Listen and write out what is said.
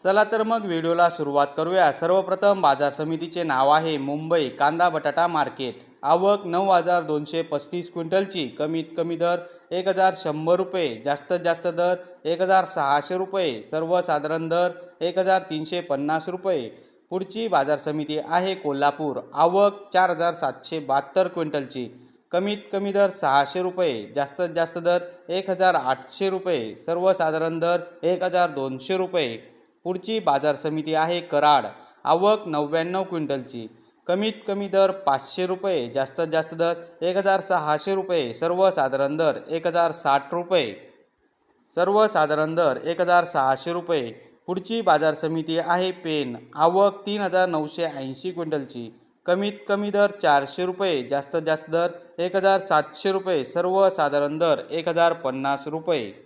चला तर मग व्हिडिओला सुरुवात करूया. सर्वप्रथम बाजार समितीचे नाव आहे मुंबई कांदा बटाटा मार्केट. आवक नऊ हजार दोनशे पस्तीस क्विंटलची. कमीत कमी दर एक हजार शंभर रुपये. जास्तीत जास्त दर एक हजार सहाशे रुपये. सर्वसाधारण दर एक हजार तीनशे पन्नास रुपये. पुढची बाजार समिती आहे कोल्हापूर. आवक चार हजार सातशे बहात्तर क्विंटलची. कमीत कमी दर सहाशे रुपये. जास्तीत जास्त दर एक हजार आठशे रुपये. सर्वसाधारण दर एक हजार दोनशे रुपये. पुढची बाजार समिती आहे कराड. आवक नव्याण्णव क्विंटलची. कमीत कमी दर पाचशे रुपये जास्तीत जास्त दर एक हजार सहाशे रुपये सर्वसाधारण दर एक हजार साठ रुपये. सर्वसाधारण दर एक हजार सहाशे रुपये. पुढची बाजार समिती आहे पेन. आवक तीन हजार नऊशे ऐंशी क्विंटलची. कमीत कमी दर चारशे रुपये जास्तीत जास्त दर एक हजार सातशे रुपये सर्वसाधारण दर एक हजार पन्नास रुपये.